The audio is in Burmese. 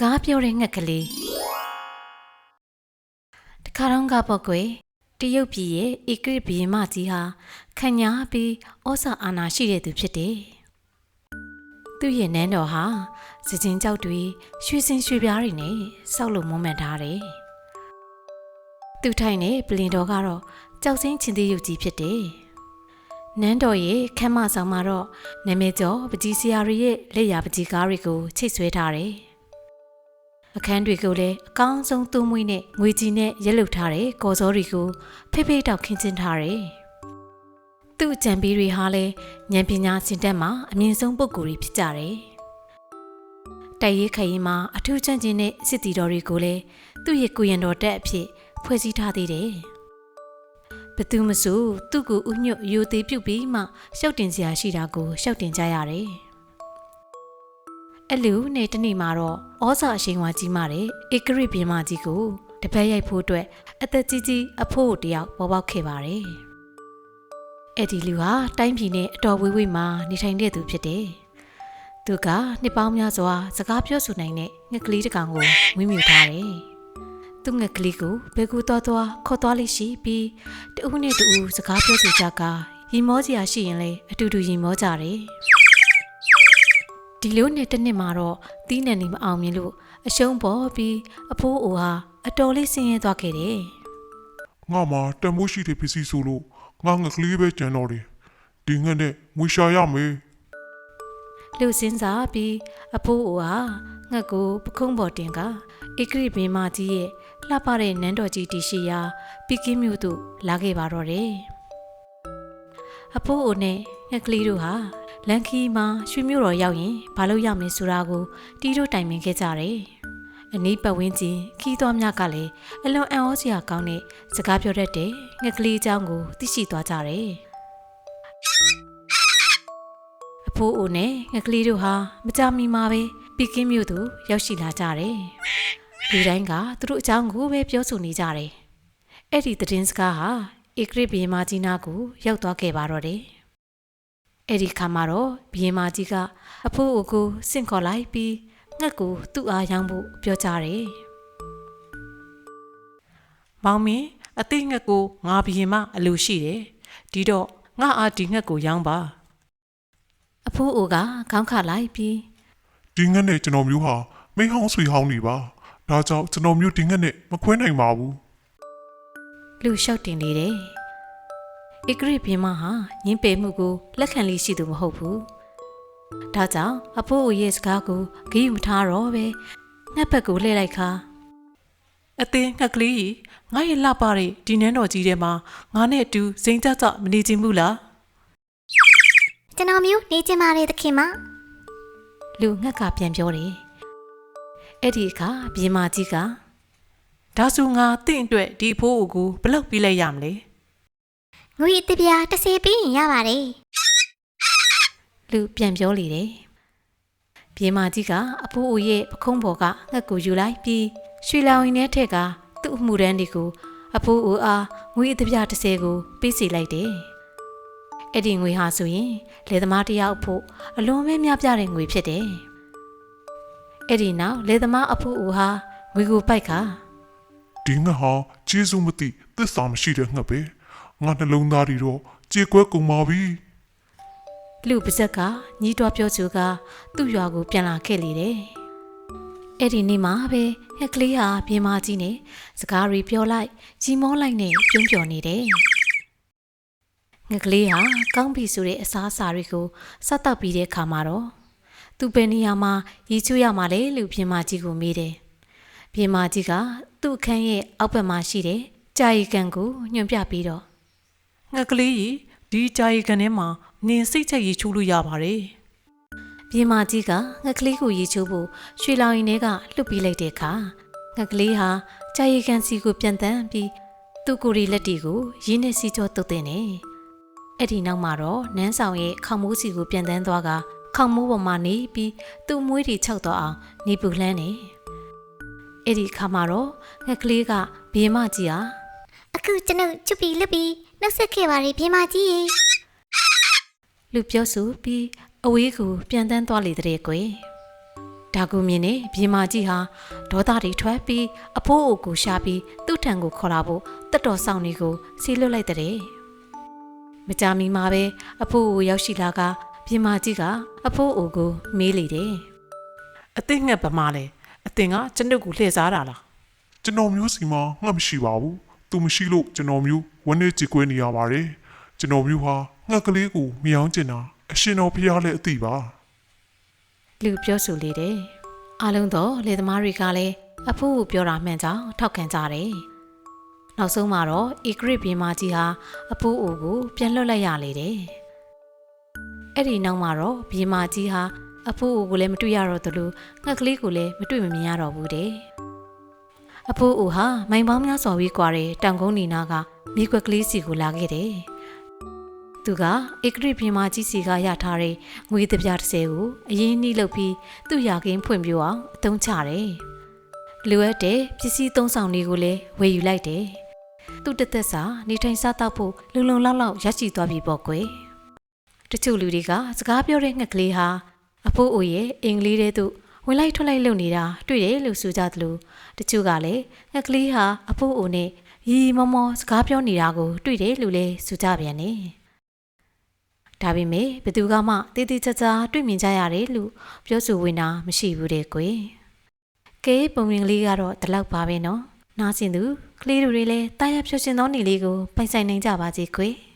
ကားပြောတဲ့ငှက်ကလေးတခါတော့ကပေါ့ကွယ်တရုတ်ပြည်ရဲ့ဧကရစ်ဘီရင်မကြီးဟာခံညာပြီးဩဇာအာဏာရှိတဲ့သူဖြစ်တယ်သူ့ရဲ့နန်းတော်ဟာစကြင်ကြောက်တွေရွှေစင်ရွှေပြားတွေနဲ့ဆောက်လုပ်မွမ်းမံထားတယ်သူထိုင်တဲ့ပလင်တော်ကတော့ကြောက်စင်းချင်းသေးရုပ်ကြီးဖြစ်တယ်နန်းတော်ရဲ့ခမ်းမဆောင်မှာတော့နာမည်ကျော်ပကြီးစရာတွေရဲ့လက်ရာပကြီးကားတွေကိုချိတ်ဆွဲထားတယ်။ အခန်းတွေကိုလည်းအကောင်းဆုံးသွမွေးနဲ့ငွေကြီးနဲ့ရက်လုထားတဲ့ကော်စောတွေကိုဖိဖိတောက်ခင်းကျင်းထားတယ်။သူ့ကြံပီးတွေဟာလည်းဉာဏ်ပညာစင်တက်မှာအမြင့်ဆုံးပုဂ္ဂိုလ်တွေဖြစ်ကြတယ်။တိုက်ရေးခရင်မှာအထူးချမ်းကျင်တဲ့စစ်တီတော်တွေကိုလည်းသူ့ရဲ့ကိုရင်တော်တက်အဖြစ်ဖွဲ့စည်းထားသေးတယ်။ဘသူမဆိုသူ့ကိုဥညွတ်ယူသေးပြုတ်ပြီးမှရှောက်တင်စရာရှိတာကိုရှောက်တင်ကြရတယ်။ အဲ့လူနဲ့တနေ့မှာတော့ဩဇာအရှိန်ဝါကြီးမာတဲ့ဧကရိပြင်မကြီးကိုတပတ်ရိုက်ဖို့အတွက်အသက်ကြီးကြီးအဖိုးတယောက်ပေါ်ပေါက်ခဲ့ပါတယ်။အဲ့ဒီလူဟာတိုင်းပြည်နဲ့အတော်ဝေးဝေးမှာနေထိုင်တဲ့သူဖြစ်တယ်။သူကနှစ်ပေါင်းများစွာစကားပြောဆိုနိုင်တဲ့ငှက်ကလေးတစ်ကောင်ကိုမွေးမြူထားတယ်။သူ့ငှက်ကလေးကိုဘယ်ကူတော်တော်ခေါ်သွားလိမ့်ရှိပြီးတဦးနဲ့တဦးစကားပြောဆိုကြကရီမောစရာရှိရင်လေအတူတူရီမောကြတယ် ဒီလိုနဲ့တစ်နှစ်မှာတော့တီးနယ်နေမအောင်မြင်လို့အရှုံးပေါ်ပြီးအဖိုးအိုဟာအတော်လေးဆင်းရဲသွားခဲ့တယ်ငါမှတန်မိုးရှိတဲ့ပစ္စည်းဆိုလို့ငါငကလေးပဲကြံတော့တယ်ဒီငှက်နဲ့ငွေရှာရမယ်လူစင်းစားပြီးအဖိုးအိုဟာငှက်ကိုပခုံးပေါ်တင်ကဧကရိဘင်းမကြီးရဲ့လှပတဲ့နန်းတော်ကြီးတည်ရှိရာပီကင်းမြို့သို့လာခဲ့ပါတော့တယ်အဖိုးအိုနဲ့ငှက်ကလေးတို့ဟာ လန်ခီမှာရွှေမြို့တော်ရောက်ရင်ဘာလို့ရောက်မလဲဆိုတာကိုတီးတို့တိုင်ပင်ခဲ့ကြတယ်အနီးပတ်ဝန်းကျင်ခီးသွားများကလည်းအလွန်အံ့ဩစရာကောင်းတဲ့စကားပြောတတ်တဲ့ငှက်ကလေးအကြောင်းကိုသိရှိသွားကြတယ်အဖိုးအိုနဲ့ငှက်ကလေးတို့ဟာမကြမီမှာပဲပီကင်းမြို့သို့ရောက်ရှိလာကြတယ်လူတိုင်းကသူတို့အကြောင်းကိုပဲပြောဆိုနေကြတယ်အဲ့ဒီသတင်းစကားဟာဧကရစ်ဘီယမကြီးနာကိုရောက်သွားခဲ့ပါတော့တယ် အဲ့ဒီခါမှာတော့ဘီယမကြီးကအဖိုးအိုကိုစင့်ခေါ်လိုက်ပြီးငှက်ကိုသူ့အားရောင်းဖို့ပြောကြတယ်မောင်မင်းအသိငှက်ကိုငါဘရင်မအလိုရှိတယ်ဒီတော့ငါအားဒီငှက်ကိုရောင်းပါအဖိုးအိုကခေါင်းခလိုက်ပြီးဒီငှက်နဲ့ကျွန်တော်မျိုးဟာမိဟောင်းဆွေဟောင်းနေပါဒါကြောင့်ကျွန်တော်မျိုးဒီငှက်နဲ့မခွဲနိုင်ပါဘူးလူလျှောက်တင်နေတယ် ဧကရစ်ဘီယမဟာညင်ပယ်မှုကိုလက်ခံလေးရှိသူမဟုတ်ဘူးဒါကြောင့်အဖိုးအိုရဲ့စကားကိုဂိယူမထားတော့ပဲငှက်ဘက်ကိုလှည့်လိုက်ခါအသိငှက်ကလေးကြီးငါရဲ့လှပတဲ့ဒီနန်းတော်ကြီးထဲမှာငါနဲ့အတူစိန်ကြကြမနေချင်ဘူးလားကျွန်တော်မျိုးနေချင်ပါတယ်သခင်မလူငှက်ကပြန်ပြောတယ်။အဲ့ဒီအခါဘီမာကြီးကဒါဆိုငါတင့်အတွက်ဒီအဖိုးအိုကိုဘယ်လောက်ပြီးလိုက်ရမလဲ ငွေအစ်ပြားတစ်စေပြီးရင်ရပါတယ်လူပြန်ပြောလေတယ်။ဘီမာကြီးကအဖိုးအိုရဲ့ပခုံးပေါ်ကငှက်ကိုယူလိုက်ပြီးရွှေလောင်ရင်းထဲထက်ကသူ့အမှုရန်တွေကိုအဖိုးအိုအားငွေအသပြ30ကိုပေးစီလိုက်တယ်။အဲ့ဒီငွေဟာဆိုရင်လေသမားတစ်ယောက်ဖို့အလွန်ပဲများပြားတဲ့ငွေဖြစ်တယ်။အဲ့ဒီနောက်လေသမားအဖိုးအိုဟာငွေကိုပိုက်ခါဒီငှက်ဟာကျေးဇူးမသိသစ္စာမရှိတဲ့ငှက်ပဲ ငါနှလုံးသားတွေတော့ကြေကွဲကုန်ပါပြီလူပါဇက်ကညီးတွားပြောချူကသူ့ရွာကိုပြန်လာခဲ့လေတယ်။အဲ့ဒီနေ့မှာပဲဟက်ကလေးဟာပြင်မကြီးနဲ့စကားရီပြောလိုက်ကြီးမောလိုက်နဲ့ကျွန်းပြော်နေတယ်။ငက်ကလေးဟာကောင်းပြီဆိုတဲ့အစားအစာတွေကိုစက်တောက်ပြီးတဲ့ခါမှာတော့သူ့ဘယ်နေရာမှာရီချွရမှာလဲလို့ပြင်မကြီးကိုမေးတယ်။ပြင်မကြီးကသူ့အခန်းရဲ့အောက်ဘက်မှာရှိတဲ့ကြာရီကန်ကိုညွှန်ပြပြီးတော့ ငှက်ကလေးကြီးဒီကြာရီကန်ထဲမှာနင်စိတ်ချက်ရေးချိုးလို့ရပါတယ်ပြင်မာကြီးကငှက်ကလေးကိုရေချိုးဖို့ရွှေလောင်ရင်ထဲကလှုပ်ပြီးလိုက်တဲ့အခါငှက်ကလေးဟာကြာရီကန်စီကိုပြန်တန်းပြီးသူ့ကိုယ်ရီလက်တီကိုရင်းနဲ့စီကြောတုတ်တဲ့နေအဲ့ဒီနောက်မှာတော့နန်းဆောင်ရဲ့ခေါင်မိုးစီကိုပြန်တန်းသွားကခေါင်မိုးပေါ်မှာနေပြီးသူ့မွေးတွေခြောက်တော့အောင်နေပူလှမ်းနေအဲ့ဒီအခါမှာတော့ငှက်ကလေးကဘီမကြီးဟာအခုကျွန်ုပ်ချွတ်ပြီးလွတ်ပြီး နှုတ်ဆက်ခဲ့ပါရီပြင်းမကြီးရေလူပြောဆိုပြီးအဝေးကိုပြန်တန်းသွားလေတဲ့ကွယ်ဒါကူမြင်နေဘီမာကြီးဟာဒေါသတွေထွက်ပြီးအဖိုးအိုကိုရှာပြီးသူ့ထံကိုခေါ်လာဖို့တက်တော်ဆောင်နေကိုစီလွတ်လိုက်တဲ့မကြမီမှာပဲအဖိုးအိုရောက်ရှိလာကဘီမာကြီးကအဖိုးအိုကိုမေးလေတယ်အသင်းငှက်ဗမာလဲအသင်ကကျွန်ုပ်ကိုလှည့်စားတာလားကျွန်တော်မျိုးစီမှာငှက်မရှိပါဘူး သူမရှိလို့ကျွန်တော်မျိုးဝန်းနေကြည်ကွဲနေရပါတယ်ကျွန်တော်မျိုးဟာငှက်ကလေးကိုမြောင်းကျင်တာအရှင်တော်ဖျားလည်းအသိပါလူပြောဆိုလေတယ်အားလုံးတော့လေသမားတွေကလည်းအဖိုးကိုပြောတာမှန်ကြောင်းထောက်ခံကြတယ်နောက်ဆုံးမှာတော့အီဂရစ်ဘီမာကြီးဟာအဖိုးအိုကိုပြန်လွတ်လိုက်ရလေတယ်အဲ့ဒီနောက်မှာတော့ဘီမာကြီးဟာအဖိုးအိုကိုလည်းမတွေ့ရတော့သလိုငှက်ကလေးကိုလည်းမတွေ့မမြင်ရတော့ဘူးတဲ့ အဖိုးအိုဟာမိုင်ပေါင်းများစွာဝေးကွာတဲ့တောင်ကုန်းနီနာကမိကွက်ကလေးစီကိုလာခဲ့တယ်သူကဧကရိပြင်မာကြီးစီကရထားတဲ့ငွေတပြားတစ်စဲကိုအရင်နှီးလုပ်ပြီးသူ့ရာကင်းဖွင့်ပြအောင်အသုံးချတယ်။လိုအပ်တဲ့ပစ္စည်းသုံးဆောင်တွေကိုလည်းဝယ်ယူလိုက်တယ်။သူ့တသက်စာနေထိုင်စားသောက်ဖို့လုံလုံလောက်လောက်ရရှိသွားပြီပေါ့ကွယ်။တချို့လူတွေကစကားပြောတဲ့ငှက်ကလေးဟာအဖိုးအိုရဲ့အင်္ဂလိပ်ထဲသို့ ဝင်လိုက်ထွက်လိုက်လုပ်နေတာတွေ့တယ်လို့ဆိုကြသလိုတချို့ကလည်းငှက်ကလေးဟာအဖိုးအိုနဲ့ရီရီမောမောစကားပြောနေတာကိုတွေ့တယ်လို့လည်းဆိုကြပြန်တယ်။ဒါပေမဲ့ဘယ်သူကမှတည်တည်ချာချာတွေ့မြင်ကြရတယ်လို့ပြောဆိုဝင်တာမရှိဘူးတဲ့ကွယ်။ကဲပုံရင်လေးကတော့ဒီလောက်ပါပဲနော်။နားဆင်သူကလေးတို့တွေလည်းတာယာဖြောရှင်သောနေလေးကိုပိုင်ဆိုင်နိုင်ကြပါစေကွယ်။